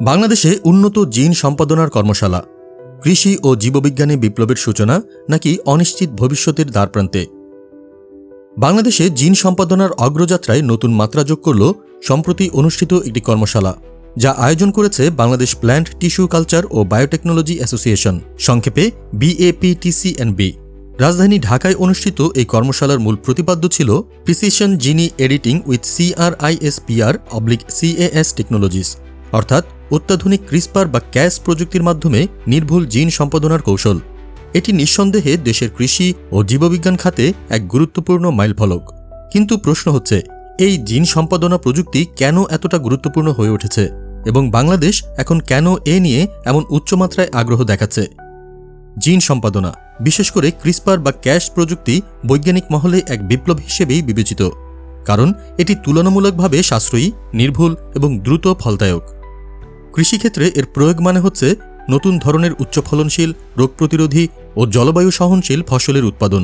বাংলাদেশে উন্নত জিন সম্পাদনার কর্মশালা। কৃষি ও জীববিজ্ঞানে বিপ্লবের সূচনা নাকি অনিশ্চিত ভবিষ্যতের দ্বারপ্রান্তে? বাংলাদেশে জিন সম্পাদনার অগ্রযাত্রায় নতুন মাত্রা যোগ করল সম্প্রতি অনুষ্ঠিত একটি কর্মশালা, যা আয়োজন করেছে বাংলাদেশ প্ল্যান্ট টিস্যু কালচার ও বায়োটেকনোলজি অ্যাসোসিয়েশন, সংক্ষেপে বিএপিটিসিএনবি রাজধানী ঢাকায় অনুষ্ঠিত এই কর্মশালার মূল প্রতিপাদ্য ছিল precision gene editing with CRISPR oblique CAS technologies, অর্থাৎ অত্যাধুনিক ক্রিসপার বা ক্যাস প্রযুক্তির মাধ্যমে নির্ভুল জিন সম্পাদনার কৌশল। এটি নিঃসন্দেহে দেশের কৃষি ও জীববিজ্ঞান খাতে এক গুরুত্বপূর্ণ মাইলফলক। কিন্তু প্রশ্ন হচ্ছে, এই জিন সম্পাদনা প্রযুক্তি কেন এতটা গুরুত্বপূর্ণ হয়ে উঠেছে? এবং বাংলাদেশ এখন কেন এ নিয়ে এমন উচ্চমাত্রায় আগ্রহ দেখাচ্ছে? জিন সম্পাদনা, বিশেষ করে ক্রিসপার বা ক্যাশ প্রযুক্তি বৈজ্ঞানিক মহলে এক বিপ্লব হিসেবেই বিবেচিত। কারণ এটি তুলনামূলকভাবে সাশ্রয়ী, নির্ভুল এবং দ্রুত ফলদায়ক। কৃষিক্ষেত্রে এর প্রয়োগ মানে হচ্ছে নতুন ধরনের উচ্চ ফলনশীল রোগ প্রতিরোধী ও জলবায়ু সহনশীল ফসলের উৎপাদন।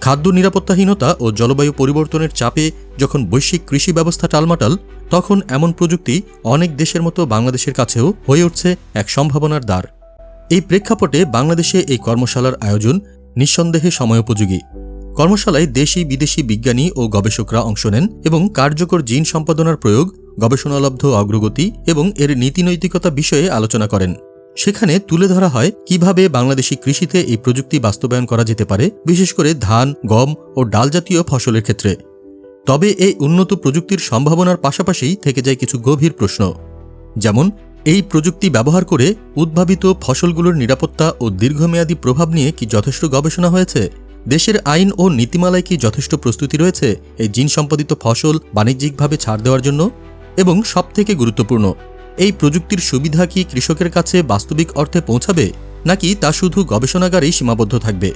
খাদ্য নিরাপত্তাহীনতা ও জলবায়ু পরিবর্তনের চাপে যখন বৈশ্বিক কৃষি ব্যবস্থা টালমাটাল, তখন এমন প্রযুক্তি অনেক দেশের মতো বাংলাদেশের কাছেও হয়ে উঠছে এক সম্ভাবনার দ্বার। এই প্রেক্ষাপটে বাংলাদেশে এই কর্মশালার আয়োজন নিঃসন্দেহে সময়োপযোগী। কর্মশালায় দেশি, বিদেশি বিজ্ঞানী ও গবেষকরা অংশ নেন এবং কার্যকর জিন সম্পাদনার প্রয়োগ, গবেষণালব্ধ অগ্রগতি এবং এর নীতিনৈতিকতা বিষয়ে আলোচনা করেন। সেখানে তুলে ধরা হয় কীভাবে বাংলাদেশি কৃষিতে এই প্রযুক্তি বাস্তবায়ন করা যেতে পারে, বিশেষ করে ধান, গম ও ডাল জাতীয় ফসলের ক্ষেত্রে। তবে এই উন্নত প্রযুক্তির সম্ভাবনার পাশাপাশি থেকে যায় কিছু গভীর প্রশ্ন। যেমন, এই প্রযুক্তি ব্যবহার করে উদ্ভাবিত ফসলগুলোর নিরাপত্তা ও দীর্ঘমেয়াদী প্রভাব নিয়ে কি যথেষ্ট গবেষণা হয়েছে? দেশের আইন ও নীতিমালায় কি যথেষ্ট প্রস্তুতি রয়েছে এই জিন সম্পাদিত ফসল বাণিজ্যিকভাবে ছাড় দেওয়ার জন্য? এবং সবথেকে গুরুত্বপূর্ণ, এই প্রযুক্তির সুবিধা কি কৃষকের কাছে বাস্তবিক অর্থে পৌঁছাবে, নাকি তা শুধু গবেষণাগারেই সীমাবদ্ধ থাকবে?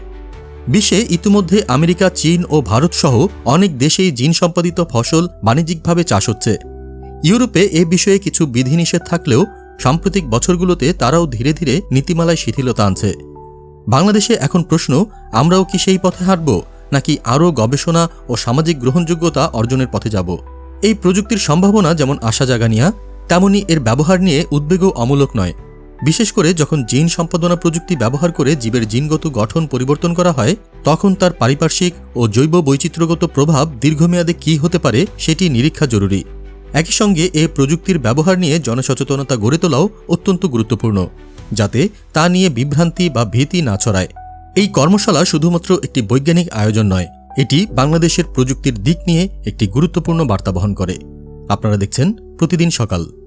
বিশ্বে ইতিমধ্যে আমেরিকা, চীন ও ভারত সহ অনেক দেশেই জিন সম্পাদিত ফসল বাণিজ্যিকভাবে চাষ হচ্ছে। ইউরোপে এ বিষয়ে কিছু বিধিনিষেধ থাকলেও সাম্প্রতিক বছরগুলোতে তারাও ধীরে ধীরে নীতিমালায় শিথিলতা আনছে। বাংলাদেশে এখন প্রশ্ন, আমরাও কি সেই পথে হাঁটব, নাকি আরও গবেষণা ও সামাজিক গ্রহণযোগ্যতা অর্জনের পথে যাব? এই প্রযুক্তির সম্ভাবনা যেমন আশা জাগানিয়া, তেমনি এর ব্যবহার নিয়ে উদ্বেগও অমূলক নয়। বিশেষ করে যখন জিন সম্পাদনা প্রযুক্তি ব্যবহার করে জীবের জিনগত গঠন পরিবর্তন করা হয়, তখন তার পারিপার্শ্বিক ও জৈব বৈচিত্র্যগত প্রভাব দীর্ঘমেয়াদে কী হতে পারে সেটি নিরীক্ষা জরুরি। একই সঙ্গে এ প্রযুক্তির ব্যবহার নিয়ে জনসচেতনতা গড়ে তোলাও অত্যন্ত গুরুত্বপূর্ণ। যাতে তা নিয়ে বিভ্রান্তি বা ভীতি না ছড়ায়। এই কর্মশালা শুধুমাত্র একটি বৈজ্ঞানিক আয়োজন নয়, এটি বাংলাদেশের প্রযুক্তির দিক নিয়ে একটি গুরুত্বপূর্ণ বার্তা বহন করে। আপনারা দেখছেন প্রতিদিন সকাল।